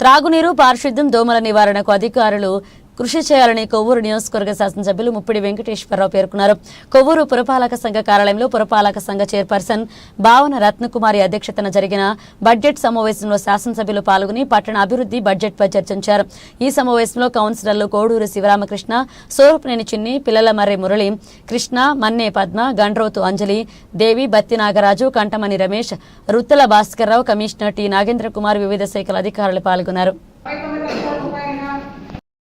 త్రాగునీరు పారిశుద్ధ్యం దోమల నివారణకు అధికారులు కృషి చేయాలని కొవ్వూరు నియోజకవర్గ శాసనసభ్యులు ముప్పిడి వెంకటేశ్వరరావు పేర్కొన్నారు. కొవ్వూరు పురపాలక సంఘ కార్యాలయంలో పురపాలక సంఘ చైర్పర్సన్ భావన రత్నకుమారి అధ్యక్షతన జరిగిన బడ్జెట్ సమావేశంలో శాసనసభ్యులు పాల్గొని పట్టణ అభివృద్ధి బడ్జెట్పై చర్చించారు. ఈ సమావేశంలో కౌన్సిలర్లు కోడూరు శివరామకృష్ణ సోరపునేని చిన్ని పిల్లల మర్రి మురళి కృష్ణ మన్నే పద్మ గండ్రోతు అంజలి దేవి బత్తి నాగరాజు కంటమణి రమేష్ రుత్తల భాస్కర్రావు కమిషనర్ టి నాగేంద్ర కుమార్ వివిధ శాఖల అధికారులు పాల్గొన్నారు.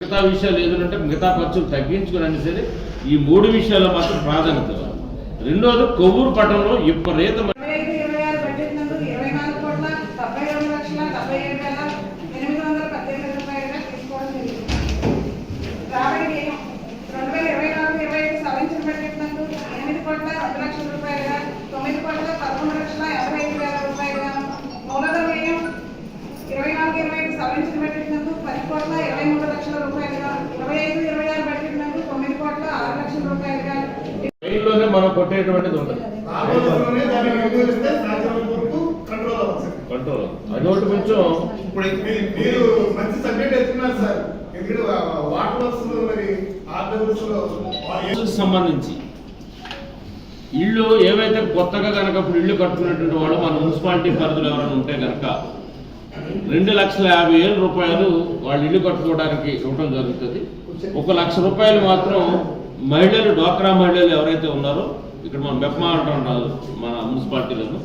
మిగతా విషయాలు ఏదంటే మిగతా ఖర్చులు తగ్గించుకుని సరే ఈ మూడు విషయాల్లో మాత్రం ప్రాధాన్యత రెండోది కొవ్వూరు పట్టణంలో విపరీత ఇరవై నాలుగు కోట్ల ఇరవై ఐదు సవరించిన రెండు లక్షల రూపాయలుగా తొమ్మిది కోట్ల పదకొండు లక్షల యాభై ఐదు వేల రూపాయలుగా మూలధన వ్యయం ఇరవై నాలుగు ఇరవై ఐదు సవరించిన బడ్జెట్ నందు పది కోట్ల ఇరవై మూడు లక్షల రూపాయలుగా ఇరవై ఐదు ఇరవై ఆరు బడ్జెట్ నందు తొమ్మిది కోట్ల ఆరు లక్షల రూపాయలుగా ట్రైన్లోనే మనం కొట్టేటువంటిది వరకు కంట్రోల్ అదొకటి కొంచెం ఇప్పుడు మీరు మంచి సబ్జెక్ట్ ఎత్తున్నారు సార్. సంబంధించి. ఇళ్ళు ఏవైతే కొత్తగా కనుక ఇప్పుడు ఇళ్ళు కట్టుకున్నటువంటి వాళ్ళు మన మున్సిపాలిటీ పరిధిలో ఎవరైనా ఉంటే కనుక రెండు లక్షల యాభై వేల రూపాయలు వాళ్ళు ఇల్లు కట్టుకోవడానికి ఇవ్వడం జరుగుతుంది. ఒక లక్ష రూపాయలు మాత్రం మహిళలు డ్వాక్రా మహిళలు ఎవరైతే ఉన్నారో ఇక్కడ మనం బెప్మా అంటాం మన మున్సిపాలిటీలను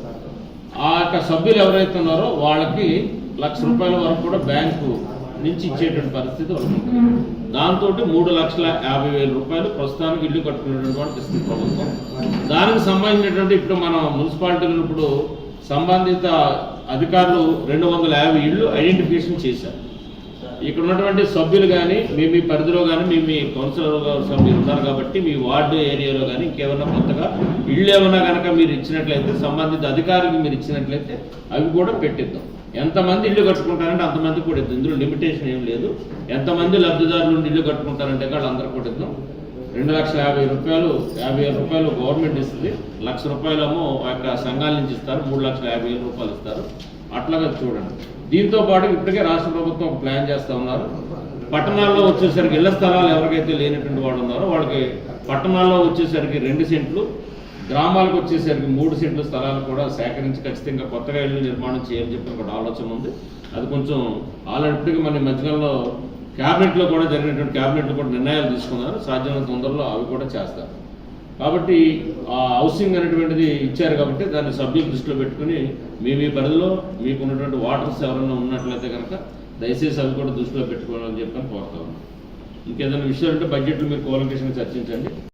ఆ యొక్క సభ్యులు ఎవరైతే ఉన్నారో వాళ్ళకి లక్ష రూపాయల వరకు కూడా బ్యాంకు నుంచి ఇచ్చేటువంటి పరిస్థితి ఉంటుంది దాంతో మూడు లక్షల యాభై వేల రూపాయలు ప్రస్తుతానికి ఇల్లు కట్టుకునేటువంటి వాళ్ళకి ఇస్తుంది ప్రభుత్వం. దానికి సంబంధించినటువంటి ఇప్పుడు మన మున్సిపాలిటీలు ఇప్పుడు సంబంధిత అధికారులు రెండు వందల యాభై ఇళ్ళు ఐడెంటిఫికేషన్ చేశారు. ఇక్కడ ఉన్నటువంటి సభ్యులు కానీ మీ మీ పరిధిలో కానీ మీ మీ కౌన్సిలర్ సభ్యులు ఉన్నారు కాబట్టి మీ వార్డు ఏరియాలో కానీ ఇంకేమన్నా కొత్తగా ఇళ్ళు ఏమన్నా కనుక మీరు ఇచ్చినట్లయితే సంబంధిత అధికారికి మీరు ఇచ్చినట్లయితే అవి కూడా పెట్టిద్దాం. ఎంతమంది ఇల్లు కట్టుకుంటారంటే అంతమంది కూడా ఇద్దాం. ఇందులో లిమిటేషన్ ఏం లేదు. ఎంతమంది లబ్ధిదారులు ఇల్లు కట్టుకుంటారంటే వాళ్ళందరూ కూడా ఇద్దాం. రెండు లక్షల యాభై రూపాయలు యాభై వేల రూపాయలు గవర్నమెంట్ ఇస్తుంది. లక్ష రూపాయలేమో ఆ యొక్క సంఘాల నుంచి ఇస్తారు. మూడు లక్షల యాభై వేల రూపాయలు ఇస్తారు. అట్లాగా చూడండి. దీంతో పాటు ఇప్పటికే రాష్ట్ర ప్రభుత్వం ఒక ప్లాన్ చేస్తూ ఉన్నారు. పట్టణాల్లో వచ్చేసరికి ఇళ్ళ స్థలాలు ఎవరికైతే లేనటువంటి వాళ్ళు ఉన్నారో వాళ్ళకి పట్టణాల్లో వచ్చేసరికి రెండు సెంట్లు గ్రామాలకు వచ్చేసరికి మూడు సెంట్ల స్థలాలు కూడా సేకరించి ఖచ్చితంగా కొత్తగా ఇల్లు నిర్మాణం చేయాలని చెప్పి ఒక ఆలోచన ఉంది. అది కొంచెం ఆల్రెడీ మన మధ్యకాలంలో క్యాబినెట్లో కూడా జరిగినటువంటి క్యాబినెట్లో కూడా నిర్ణయాలు తీసుకున్నారు. సాధ్యమైన తొందరలో అవి కూడా చేస్తారు. కాబట్టి ఆ హౌసింగ్ అనేటువంటిది ఇచ్చారు కాబట్టి దాన్ని సభ్యులు దృష్టిలో పెట్టుకుని మీ మీ పరిధిలో మీకు ఉన్నటువంటి వాటర్స్ ఎవరైనా ఉన్నట్లయితే కనుక దయచేసి అవి కూడా దృష్టిలో పెట్టుకోవాలని చెప్పని కోరుతా ఉన్నాను ఇంకేదైనా విషయాలు ఉంటే బడ్జెట్లో మీరు కోలంకేషన్ చర్చించండి.